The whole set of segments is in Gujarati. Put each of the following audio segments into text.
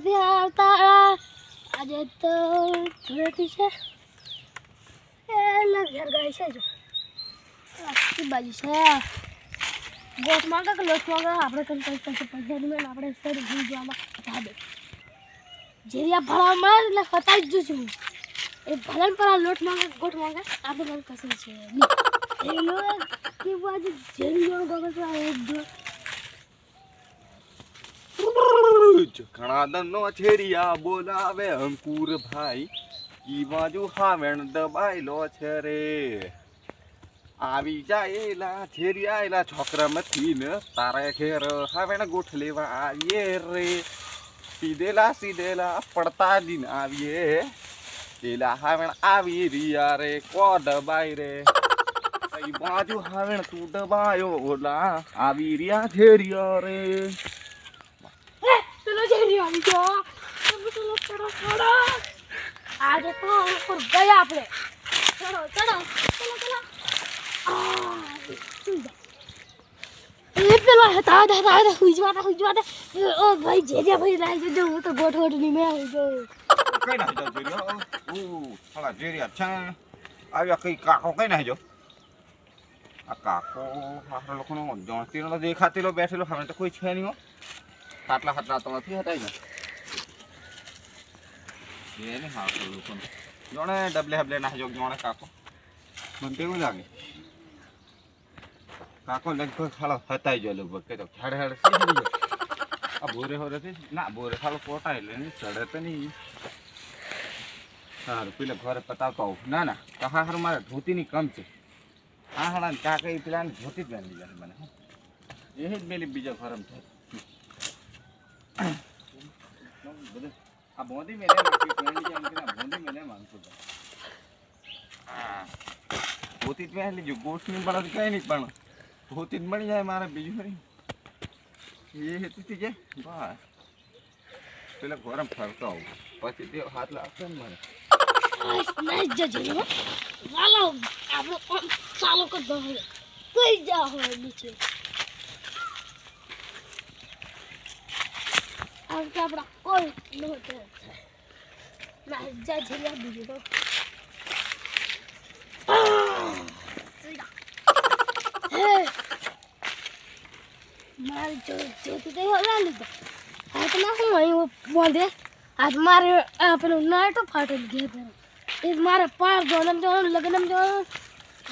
નથી આવતા. આજે તો ધૂળેટી છે. એ ઘેર ગઈ છે જો. આખી બાજુ છે. ગોટ માંગે કે લોટ માંગે? આપણે કંઈ કંઈ કંઈ પૈસા નહીં આપણે સર જવામાં દે જેરિયા ભણવા મળે એટલે ફટાઈ જ છું એ ભલન પર લોટ માંગે ગોટ માંગે? આપણે કશું છે. નહીં એ લોક કે બાજુ જેરિયો ગગલ તો એક દો ઘણા દનો છેડિયા બોલાવે અંકુર ભાઈ. ઈ બાજુ હાવેણ દબાયેલો છે રે. આવી જાયેલા છેડિયાયેલા છોકરા મથી ને તારે ઘેર હાવેણ ગોઠ લેવા આવીએ રે. સીધેલા સીધેલા પડતા દિન આવીએ. પેલા હાવેણ આવી રિયા રે, કો દબાઈ રે? બાજુ હાવેણ તું દબાયો ઓલા. આવી રહ્યા છેરિયા રે. પેલો જેરિયો આવી ગયો ચલો ચડો ચડો. આજે તો ઉપર ગયા આપણે. ચડો ચલો ચલો. આ, એ પેલો હતા હતા હતા જવાના એ, ઓ ભાઈ જે જે ભાઈ લાઈ જજો હું તો ગોઠ ગોઠની મેં આવી ગયો. કઈ નાખી દો જેરિયો જેરિયા છે. આવ્યા આ દેખાતેલો બેઠેલો હવે તો કોઈ છે નહીં ખાટલા ખાટલા તો નથી હતા ને? એ નહીં હા આપણા લોકોનો જોણે ડબલે હબલે નાખજો જોણે કાકો. મને તેવું લાગે. કાકો લગભગ ખાલો હતાઈ ગયો લગભગ કે તો હેડ હેડ આ બોરે હોરે થી ના બોરે ખાલો કોટા એટલે નહીં ચડે તો નહીં. સારું પેલા ઘરે પતાવતો આવું. ના ના, કહા હારું મારે ધોતીની કમ છે. આ હાડા કાકા એ પેલા ધોતી જ પહેરી મને એ જ મેલી બીજા ઘરમ થાય આ બોંધી મેલે બોંધી મેલે માંગતો હતો. હા જ કઈ નહીં પણ. ધોતી જ મળી જાય મારે બીજું નહીં એ હેતુથી જાય બસ. પેલા ગરમ ફરતો આવું. પછી તે હાથ લાગશે ને મને નહીં જજો ચાલો આપણો ચાલુ કરી દો કઈ જા હોય નીચે. આમ તો આપણા કોઈ નહોતો. ના, જા જલ્યા બીજું તો. મારે જો, જોતી તો હવે લીધો હાથમાં શું અહીં હાથ મારે પેલું નાટો ફાટેલ ઘેર એ મારે પાર જોનમ જોવાનું લગ્નમ જોવાનું.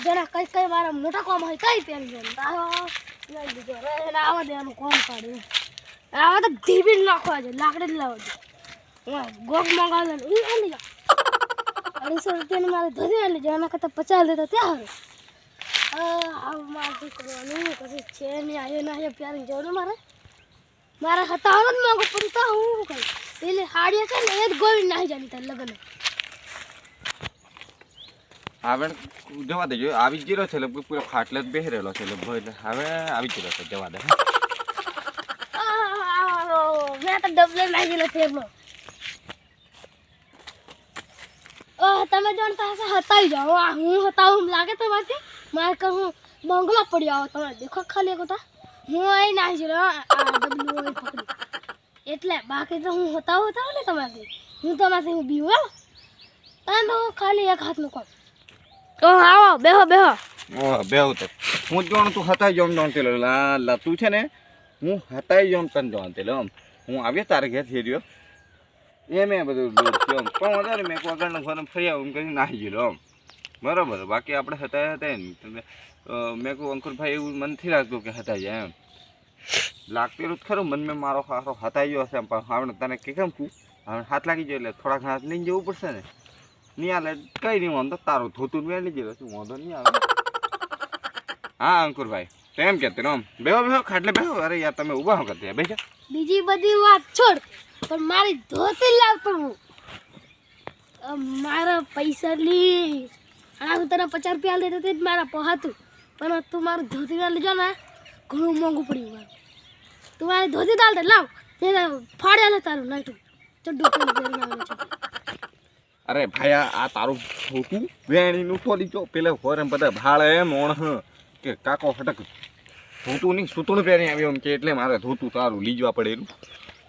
જરા કઈ કઈ મારા મોટા કોમ હોય કઈ પહેરી જવાનું આવો લીધો. રે આવા દેવાનું કોમ પાડ્યું આવા તો ધીબી નાખવા છે, લાકડી જ લાવવા છે. ગોગ મંગાવે ને એ જાઓ. અઢીસો રૂપિયાની મારે ધરી લઈ જાવ એના કરતાં પચાસ દેતા ત્યાં હારું. આવું મારે દીકરોનું કશું છે નહીં આવ્યો ના આવ્યો પ્યારી જવાનું મારે? મારે હતા જ માંગુ, પણ તો હું કઈ પેલી હાડીએ છે ને એ જ ગોવી નાખી જાની તાર લગ્ન. હવે જવા દેજો, આવી જ ગયેલો છે લગભગ પૂરો ખાટલે જ બેસી રહેલો છે, એટલે હવે આવી જ ગયેલો છે, જવા દે. તો ડબલે નથી એમનો. ઓહ તમે જાણતા પાસે હતાવી જાઓ. આ હું હતાવું લાગે તમારથી? મારે કહું બંગલો પડી આવો તમે દેખો ખાલી એક હું. અહીં ના ડબલું પકડી. એટલે બાકી તો હું હતાવું હતાવું ને તમારથી? હું તમારથી હું બીવું તમે તો ખાલી એક હાથનું કોમ. તો આવો બેહો બેહો. ઓહ બેહું તો. હું જોણ જાણું તું હતાઈ જમ જાણતેલો લા લા તું છે ને હું હતાઈ જમ તને જાણતેલો આમ હું આવ્યો તારે ઘેર થઈ રહ્યો એ મેં બધું થયો પણ વધારે મેં વગરના ફોન ફરી આવું કરીને નાહી ગયેલો આમ. બરાબર, બાકી આપણે હતાય હતા ને. મેં કહું અંકુરભાઈ, એવું મન નથી લાગતું કે હતા જાય એમ. લાગતું જ ખરું, મન મેં મારો હારો હતાઈ ગયો હશે પણ આપણે તને કે કેમ કહું, હવે હાથ લાગી ગયો એટલે થોડાક હાથ લઈને જવું પડશે ને. નહીં હાલે, કંઈ નહીં, વાંધો, તારું ધોતું મેં લઈ ગયેલો છું વાંધો નહીં આવે. હા, અંકુરભાઈ. તો એમ કહેતો આમ બેહો બેહો ખાટલે બેહો. અરે યાર તમે ઊભા હો કરતી બેસા બીજી બધી વાત છોડ પણ મારી ધોતી લાવતો હું. મારા પૈસા લી આ હું તને પચાસ રૂપિયા દેતો તે મારા પહાતું. પણ તું મારું ધોતી ના લીધો ને ઘણું મોંઘું પડ્યું મારું. તું મારી ધોતી દાલ લાવ. તે ફાડ્યા ને તારું નાટું અરે ભાઈ આ તારું ધોતું વેણીનું ખોલી જો. પેલા હોર એમ બધા ભાળે મોણ હ. કે કાકો હટક. ધોતું નહીં સૂતણું પહેરી આવ્યો એમ કે એટલે મારે ધોતું તારું, લીજવા પડે એનું.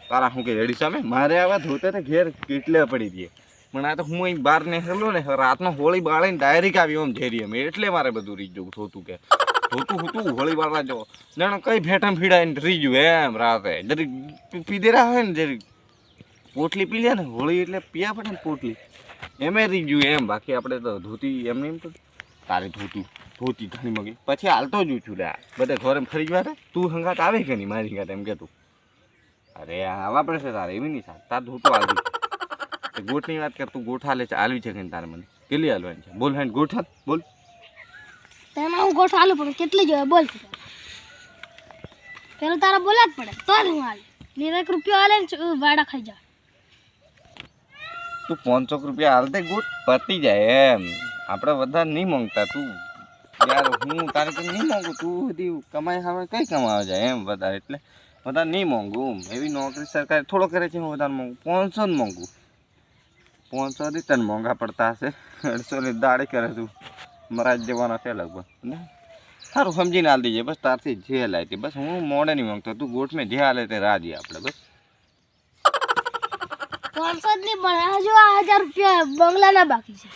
તારા શું કે, રેડી સામે મારે આવા ધોતે તો ઘેર કેટલે પડી દે. પણ આ તો હું અહીં બહાર નીકળ્યો ને, રાતનો હોળી બાળીને ડાયરેક્ટ આવ્યો એમ ઝેરી અમે. એટલે મારે બધું રીજ્યું ધોતું કે. ધોતું હતું હોળી બાળવા જો જાણે કઈ ભેટમ ફીડાઈને રીજ્યું એમ રાતે. જરીક પીધે હોય ને જરીક પોટલી પી લે ને, હોળી એટલે પીયા પડે ને પોટલી. એમે રીજ્યું એમ. બાકી આપણે તો ધોતી એમને એમ તો. તારે ધોતી ધોતી ઘણી મગી પછી હાલતો જ છું લે બધા ઘરે ફરી ગયા તું હંગાત આવે કે નહીં મારી હંગાત એમ કે તું? અરે આવા પડે છે તારે એવી નહીં સાહેબ તાર ધોતું આવી તે ગોઠની વાત કર તું ગોઠ હાલે છે હાલવી છે કે તારે મને? કેટલી હાલવાની છે? બોલ હેન્ડ ગોઠ હાલ બોલ. તેમાં હું ગોઠ આલું પણ કેટલી જોઈએ બોલ. પેલું તારા બોલા જ પડે તો જ હું હાલ. નહીં એક રૂપિયો હાલે ને વાડા ખાઈ જા. તું પાંચસો રૂપિયા હાલ દે ગોઠ પતી જાય એમ. આપણે વધારે નહીં માંગતા તું. યાર, હું તારે કંઈ નહીં માંગુ? તું બધી કમાઈ હવે કઈ કમાવા જાય એમ વધારે? એટલે વધારે નહીં માંગુ એવી નોકરી સરકાર થોડો કરે છે, હું વધારે માંગુ. પાંચસો જ માંગુ. પાંચસો થી તને મોંઘા પડતા હશે. અડસો ની દાડી કરે તું મરાજ જવાના છે લગભગ. સારું સમજીને હાલ દીજે. બસ તારથી જે લાય તે બસ હું મોડે નહીં માંગતો. તું ગોઠમે, જે હાલે તે રાજી આપણે બસ. પાંચસો જ નહીં, પણ હજુ આ હજાર રૂપિયા બંગલાના બાકી છે.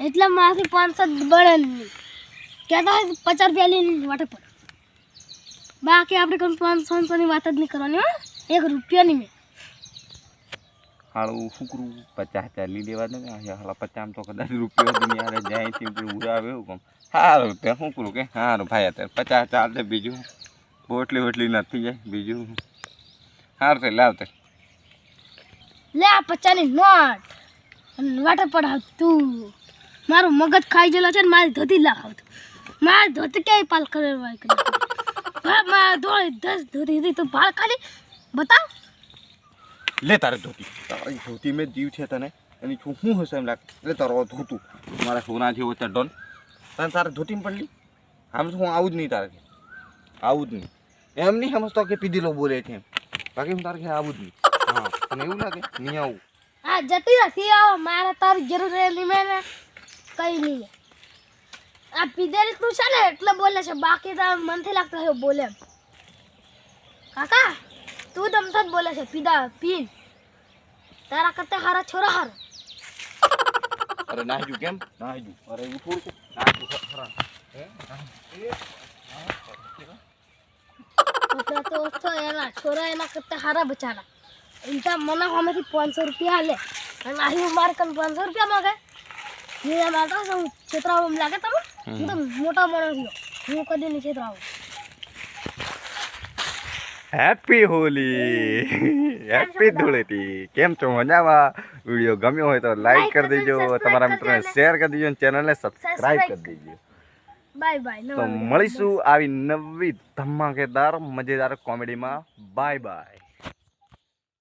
એટલે મારાથી પાંચસો બળે કહેતા હોય પચાસ રૂપિયા લઈને વાટે પડે. બાકી આપણે કોઈ પાંચસો પાંચસોની વાત જ નહીં કરવાની હા. એક રૂપિયાની મેં હાળું ફૂકરું પચાસ હજાર લઈ લેવા દે ને હાલા પચાસ તો કદાચ રૂપિયો દુનિયા જાય છે ઉડાવે એવું કમ. સારું તે શું કરું કે? સારું ભાઈ અત્યારે પચાસ હજાર છે બીજું બોટલી બોટલી નથી જાય બીજું સારું તે લાવતે લે આ પચાસની નોટ. વાટે પડાવ તું મારું મગજ ખાઈ ગયેલો છે ને મારી ધોતી લાવતું મારી ધોતી ક્યાંય પાલ કરવા કરી મારા ધોળી દસ ધોતી હતી તું પાલ ખાલી. બતાવ. લે તારે ધોતી. તારી ધોતી મેં જીવ છે તને. એની છું શું હશે એમ લાગે? એટલે તારો ધોતું. મારા સોના જેવો ચડ્ડોન તને તારે ધોતી પડલી આમ હું આવું જ નહીં તારે કે આવું જ નહીં. એમ નહીં સમજતો કે પીધેલો બોલે છે બાકી હું તારે આવું જ નહીં. હા તને એવું લાગે? નહીં આવું. હા જતી નથી આવો? મારે તારી જરૂર રહેલી મેં કઈ નહીં. આ પીધેલી તું છે ને એટલે બોલે છે બાકી તો મનથી લાગતો હોય બોલે. કાકા તું દમતો જ બોલે છે પીધા પીન. તારા કરતા હારા છોરા હાર. અરે નાહજુ કેમ? નાહજુ અરે એવું થોડું નાહજુ ખરા? તો એના છોરા એના કરતા હારા બચારા. એમ મને સામેથી પાંચસો રૂપિયા હાલે અને અહીં મારે કન પાંચસો રૂપિયા માગે? મેં મારતો હું છેતરાવો એમ લાગે તમે હું તો મોટા માણસ છું. હું કદી નહીં છેતરાવો. હેપી હોલી હેપી ધૂળેટી કેમ છો? મજામાં? વીડિયો ગમ્યો હોય તો લાઈક કરી દેજો. તમારા મિત્રોને શેર કરી દેજો અને ચેનલને સબસ્ક્રાઇબ કરી દેજો. બાય બાય તો મળીશું આવી નવી ધમાકેદાર મજેદાર કોમેડીમાં બાય બાય